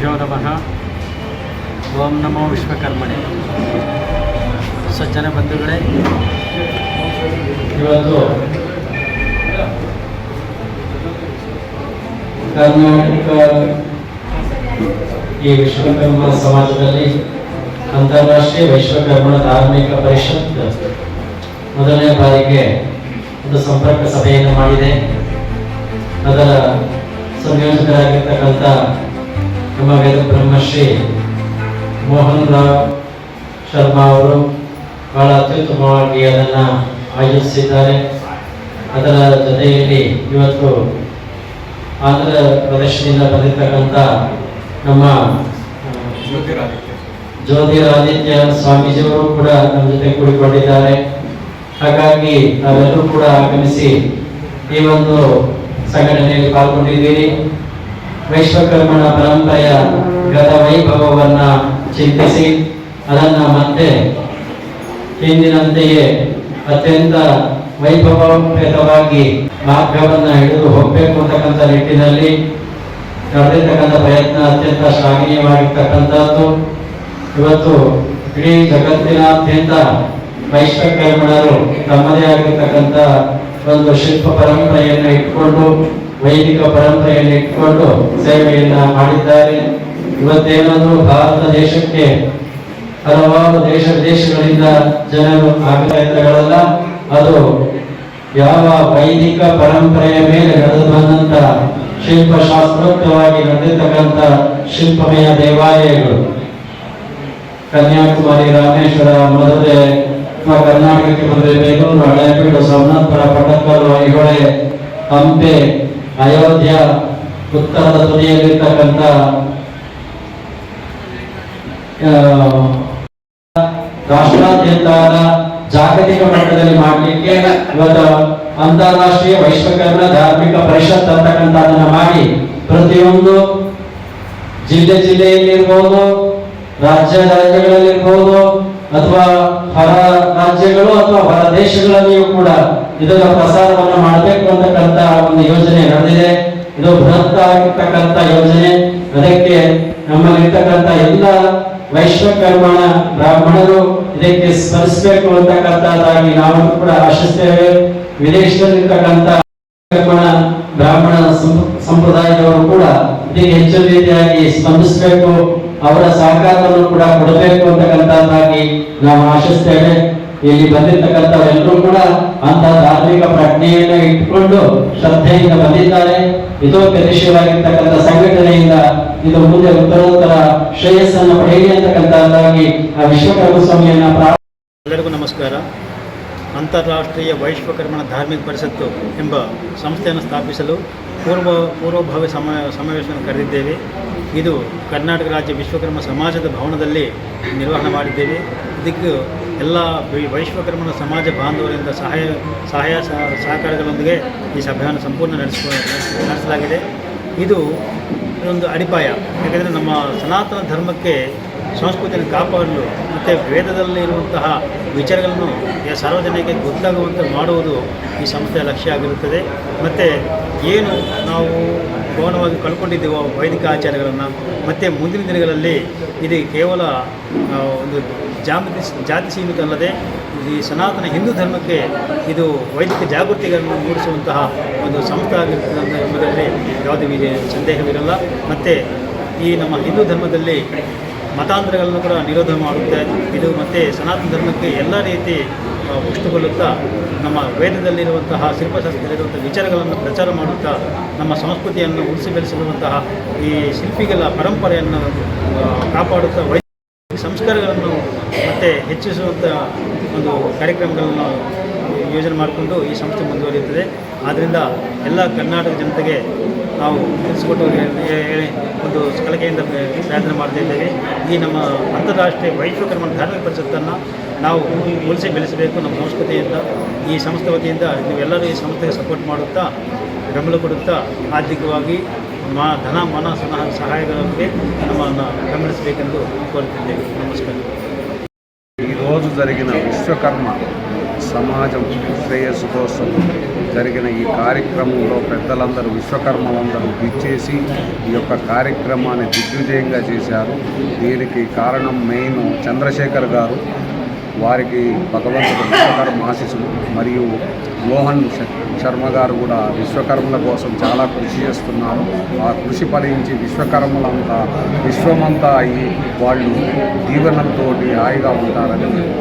ಗುರುಭ್ಯೋ ನಮಃ ಓಂ ನಮೋ ವಿಶ್ವಕರ್ಮಣೆ. ಸಜ್ಜನ ಬಂಧುಗಳೇ, ಇವತ್ತು ಕರ್ನಾಟಕ ಈ ವಿಶ್ವಕರ್ಮ ಸಮಾಜದಲ್ಲಿ ಅಂತಾರಾಷ್ಟ್ರೀಯ ವಿಶ್ವಕರ್ಮ ಧಾರ್ಮಿಕ ಪರಿಷತ್ ಮೊದಲನೇ ಬಾರಿಗೆ ಒಂದು ಸಂಪರ್ಕ ಸಭೆಯನ್ನು ಮಾಡಿದೆ. ಅದರ ಸಂಯೋಜಕರಾಗಿರ್ತಕ್ಕಂಥ ನಮ್ಮ ವೇದ ಬ್ರಹ್ಮಶ್ರೀ ಮೋಹನ್ ರಾವ್ ಶರ್ಮಾ ಅವರು ಬಹಳ ಅತ್ಯುತ್ತಮವಾಗಿ ಅದನ್ನು ಆಯೋಜಿಸಿದ್ದಾರೆ. ಅದರ ಜೊತೆಯಲ್ಲಿ ಇವತ್ತು ಆಂಧ್ರ ಪ್ರದೇಶದಿಂದ ಬಂದಿರತಕ್ಕಂಥ ನಮ್ಮ ಜ್ಯೋತಿರಾದಿತ್ಯ ಸ್ವಾಮೀಜಿಯವರು ಕೂಡ ನಮ್ಮ ಜೊತೆ ಕೂಡಿಕೊಂಡಿದ್ದಾರೆ. ಹಾಗಾಗಿ ನಾವೆಲ್ಲರೂ ಕೂಡ ಆಗಮಿಸಿ ಈ ಒಂದು ಸಂಘಟನೆಯಲ್ಲಿ ಪಾಲ್ಗೊಂಡಿದ್ದೀರಿ. ವೈಶ್ವಕರ್ಮಣ ಪರಂಪರೆಯ ಗತ ವೈಭವವನ್ನ ಚಿಂತಿಸಿ ಅದನ್ನ ಮತ್ತೆ ಹಿಂದಿನಂತೆಯೇ ಅತ್ಯಂತ ವೈಭವೋಪೇತವಾಗಿ ಮಾರ್ಗವನ್ನ ಹಿಡಿದು ಹೋಗಬೇಕು ಅಂತಕ್ಕಂಥ ನಿಟ್ಟಿನಲ್ಲಿ ನಡೆದಿರ್ತಕ್ಕಂಥ ಪ್ರಯತ್ನ ಅತ್ಯಂತ ಶ್ಲಾಘನೀಯವಾಗಿರ್ತಕ್ಕಂಥದ್ದು. ಇವತ್ತು ಇಡೀ ಜಗತ್ತಿನಾದ್ಯಂತ ವೈಶ್ವಕರ್ಮಣರು ತಮ್ಮದೇ ಆಗಿರ್ತಕ್ಕಂಥ ಒಂದು ಶಿಲ್ಪ ಪರಂಪರೆಯನ್ನು ಇಟ್ಕೊಂಡು ವೈದಿಕ ಪರಂಪರೆಯನ್ನು ಇಟ್ಟುಕೊಂಡು ಸೇವೆಯನ್ನ ಮಾಡಿದ್ದಾರೆ. ಇವತ್ತೇನಾದರೂ ಭಾರತ ದೇಶಕ್ಕೆ ಹಲವಾರು ದೇಶ ವಿದೇಶಗಳಿಂದ ಜನರು ಆಗ್ರಹಗಳಲ್ಲ ಅದು ಯಾವ ವೈದಿಕ ಪರಂಪರೆಯ ಮೇಲೆ ನಡೆದು ಬಂದಂತ ಶಿಲ್ಪಶಾಸ್ತ್ರೋಕ್ತವಾಗಿ ನಡೆದಿರ್ತಕ್ಕಂಥ ಶಿಲ್ಪಮಯ ದೇವಾಲಯಗಳು. ಕನ್ಯಾಕುಮಾರಿ, ರಾಮೇಶ್ವರ ಮದುವೆ ಕರ್ನಾಟಕಕ್ಕೆ ಬಂದರೆ ಬೇಲೂರು, ಹಳೆಬೀಡು ಸೋಮನಾಥಪುರ ಪಟ್ಟಕ್ಕಲ್ಲು ಐಹೊಳೆ, ಹಂಪೆ ಅಯೋಧ್ಯ ಉತ್ತರದ ತುದಿಯಲ್ಲಿರ್ತಕ್ಕಂಥ ರಾಷ್ಟ್ರಾದ್ಯಂತ ಜಾಗತಿಕ ಮಟ್ಟದಲ್ಲಿ ಮಾಡಲಿಕ್ಕೆ ಇವತ್ತು ಅಂತಾರಾಷ್ಟ್ರೀಯ ವೈಶ್ವಕರ್ಮ ಧಾರ್ಮಿಕ ಪರಿಷತ್ ಅಂತಕ್ಕಂಥದನ್ನ ಮಾಡಿ ಪ್ರತಿಯೊಂದು ಜಿಲ್ಲೆ ಜಿಲ್ಲೆಯಲ್ಲಿರ್ಬೋದು, ರಾಜ್ಯ ರಾಜ್ಯಗಳಲ್ಲಿರ್ಬೋದು, ಅಥವಾ ಹೊರ ರಾಜ್ಯಗಳು ಅಥವಾ ಹೊರ ದೇಶಗಳಲ್ಲಿಯೂ ಕೂಡ ಇದರ ಪ್ರಸಾರವನ್ನು ಮಾಡಬೇಕು ಅಂತಕ್ಕಂಥ ಒಂದು ಯೋಜನೆ ನಡೆದಿದೆ. ಇದು ಬೃಹತ್ ಆಗಿರ್ತಕ್ಕಂಥ ಯೋಜನೆ. ಅದಕ್ಕೆ ನಮ್ಮಲ್ಲಿರ್ತಕ್ಕಂಥ ಎಲ್ಲ ವೈಶ್ವಕರ್ಮಣ ಬ್ರಾಹ್ಮಣರು ಇದಕ್ಕೆ ಸ್ಮರಿಸಬೇಕು ಅಂತಕ್ಕಂಥದ್ದಾಗಿ ನಾವು ಕೂಡ ಆಶಿಸ್ತೇವೆ. ವಿದೇಶದಲ್ಲಿರ್ತಕ್ಕಂಥ ಕರ್ಮಣ ಬ್ರಾಹ್ಮಣ ಸಂಪ್ರದಾಯದವರು ಕೂಡ ಇದಕ್ಕೆ ಹೆಚ್ಚು ರೀತಿಯಾಗಿ ಸ್ಪಂದಿಸಬೇಕು. ಅವರ ಸಹಕಾರವನ್ನು ಕೂಡ ಕೊಡಬೇಕು ಅಂತಕ್ಕಂಥದ್ದಾಗಿ ನಾವು ಆಶಿಸ್ತೇವೆ. ಇಲ್ಲಿ ಬಂದಿರತಕ್ಕಂಥವರೆಲ್ಲರೂ ಕೂಡ ಅಂತ ಧಾರ್ಮಿಕ ಪ್ರಜ್ಞೆಯನ್ನ ಇಟ್ಟುಕೊಂಡು ಶ್ರದ್ಧೆಯಿಂದ ಬಂದಿದ್ದಾರೆ. ಇದು ಗತಿಶೀಲವಾಗಿರ್ತಕ್ಕಂಥ ಸಂಘಟನೆಯಿಂದ ಇದು ಮುಂದೆ ಉತ್ತರೋತ್ತರ ಶ್ರೇಯಸ್ಸನ್ನು ಪಡೆಯಲಿ ಅಂತಕ್ಕಂಥದ್ದಾಗಿ ಆ ವಿಶ್ವಕರ್ಮ ಸ್ವಾಮಿಯನ್ನ ಎಲ್ಲರಿಗೂ ನಮಸ್ಕಾರ. ಅಂತಾರಾಷ್ಟ್ರೀಯ ವೈಶ್ವಕರ್ಮಣ ಧಾರ್ಮಿಕ ಪರಿಷತ್ತು ಎಂಬ ಸಂಸ್ಥೆಯನ್ನು ಸ್ಥಾಪಿಸಲು ಪೂರ್ವ ಪೂರ್ವಭಾವಿ ಸಮ, ಸಮಾವೇಶವನ್ನು ಕರೆದಿದ್ದೇವೆ. ಇದು ಕರ್ನಾಟಕ ರಾಜ್ಯ ವಿಶ್ವಕರ್ಮ ಸಮಾಜದ ಭವನದಲ್ಲಿ ನಿರ್ವಹಣೆ ಮಾಡಿದ್ದೇವೆ. ಇದಕ್ಕೆ ಎಲ್ಲ ವೈಶ್ವಕರ್ಮನ ಸಮಾಜ ಬಾಂಧವರಿಂದ ಸಹಾಯ ಸಹಾಯ ಸಹ- ಸಹಕಾರಗಳೊಂದಿಗೆ ಈ ಸಭೆಯನ್ನು ಸಂಪೂರ್ಣ ನಡೆಸ ನಡೆಸಲಾಗಿದೆ. ಇದು ಒಂದು ಅಡಿಪಾಯ. ಯಾಕೆಂದರೆ ನಮ್ಮ ಸನಾತನ ಧರ್ಮಕ್ಕೆ ಸಂಸ್ಕೃತಿಯನ್ನು ಕಾಪಾಡಲು ಮತ್ತು ವೇದದಲ್ಲಿ ಇರುವಂತಹ ವಿಚಾರಗಳನ್ನು ಸಾರ್ವಜನಿಕರಿಗೆ ಗೊತ್ತಾಗುವಂತೆ ಮಾಡುವುದು ಈ ಸಂಸ್ಥೆಯ ಲಕ್ಷ್ಯ ಆಗಿರುತ್ತದೆ. ಮತ್ತು ಏನು ನಾವು ಗೌಣವಾಗಿ ಕಳ್ಕೊಂಡಿದ್ದೆವು ವೈದಿಕ ಆಚಾರಗಳನ್ನು ಮತ್ತು ಮುಂದಿನ ದಿನಗಳಲ್ಲಿ ಇದು ಕೇವಲ ಒಂದು ಜಾಮತಿ, ಜಾತಿ ಸೀಮಿತ ಅಲ್ಲದೆ ಈ ಸನಾತನ ಹಿಂದೂ ಧರ್ಮಕ್ಕೆ ಇದು ವೈದಿಕ ಜಾಗೃತಿಗಳನ್ನು ಮೂಡಿಸುವಂತಹ ಒಂದು ಸಂಸ್ಥೆ ಆಗಿರ್ತದೆ ಎಂಬುದರಲ್ಲಿ ಯಾವುದೇ ಸಂದೇಹವಿರಲ್ಲ. ಮತ್ತು ಈ ನಮ್ಮ ಹಿಂದೂ ಧರ್ಮದಲ್ಲಿ ಮತಾಂತರಗಳನ್ನು ಕೂಡ ನಿರೋಧ ಮಾಡುತ್ತೆ. ಇದು ಮತ್ತು ಸನಾತನ ಧರ್ಮಕ್ಕೆ ಎಲ್ಲ ರೀತಿ ಉಷ್ಟುಗೊಳ್ಳುತ್ತಾ ನಮ್ಮ ವೇದದಲ್ಲಿರುವಂತಹ, ಶಿಲ್ಪಶಾಸ್ತ್ರದಲ್ಲಿರುವಂಥ ವಿಚಾರಗಳನ್ನು ಪ್ರಚಾರ ಮಾಡುತ್ತಾ, ನಮ್ಮ ಸಂಸ್ಕೃತಿಯನ್ನು ಉಳಿಸಿ ಬೆಳೆಸಿರುವಂತಹ ಈ ಶಿಲ್ಪಿಗಳ ಪರಂಪರೆಯನ್ನು ಕಾಪಾಡುತ್ತಾ ವೈ ಸಂಸ್ಕಾರಗಳನ್ನು ಮತ್ತೆ ಹೆಚ್ಚಿಸುವಂಥ ಒಂದು ಕಾರ್ಯಕ್ರಮಗಳನ್ನು ಯೋಜನೆ ಮಾಡಿಕೊಂಡು ಈ ಸಂಸ್ಥೆ ಮುಂದುವರಿಯುತ್ತದೆ ಆದ್ದರಿಂದ ಎಲ್ಲ ಕರ್ನಾಟಕ ಜನತೆಗೆ ನಾವು ತಿಳಿಸಿಕೊಟ್ಟು ಹೇ- ಹೇಳಿ ಒಂದು ಕಲಿಕೆಯಿಂದ ಪ್ರಯತ್ನ ಮಾಡ್ತಾ ಇದ್ದೇವೆ ಈ ನಮ್ಮ ಅಂತಾರಾಷ್ಟ್ರೀಯ ವೈಶ್ವಕರ್ಮ ಧಾರ್ಮಿಕ ಪರಿಷತ್ತನ್ನು ನಾವು ಉಳಿಸಿ ಬೆಳೆಸಬೇಕು ನಮ್ಮ ಸಂಸ್ಕೃತಿಯಿಂದ ಈ ಸಂಸ್ಥೆ ವತಿಯಿಂದ ನೀವೆಲ್ಲರೂ ಈ ಸಂಸ್ಥೆಗೆ ಸಪೋರ್ಟ್ ಮಾಡುತ್ತಾ ಬೆಂಬಲ ಕೊಡುತ್ತಾ ಆರ್ಥಿಕವಾಗಿ ಮಾ ಧನ ಮನ ಸಹ ಸಹಾಯಗಳಿಗೆ ನಮ್ಮನ್ನು ಬೆಂಬಲಿಸಬೇಕೆಂದು ಕೋರುತ್ತಿದ್ದೇವೆ ನಮಸ್ಕಾರ ఈరోజు జరిగిన విశ్వకర్మ సమాజం శ్రేయస్సు కోసం జరిగిన ఈ కార్యక్రమంలో పెద్దలందరూ విశ్వకర్మలందరూ విచ్చేసి ఈ యొక్క కార్యక్రమాన్ని దిగ్విజయంగా చేశారు. దీనికి కారణం మెయిన్ చంద్రశేఖర్ గారు. వారికి భగవంతుడు విశ్వకర్మ ఆశీస్సులు మరియు మోహన్ శర్మ గారు కూడా విశ్వకర్మల కోసం చాలా కృషి చేస్తున్నారు. ఆ కృషి ఫలించి విశ్వకర్మలంతా విశ్వమంతా అయ్యి వాళ్ళు జీవనంతో హాయిగా ఉంటారని నేను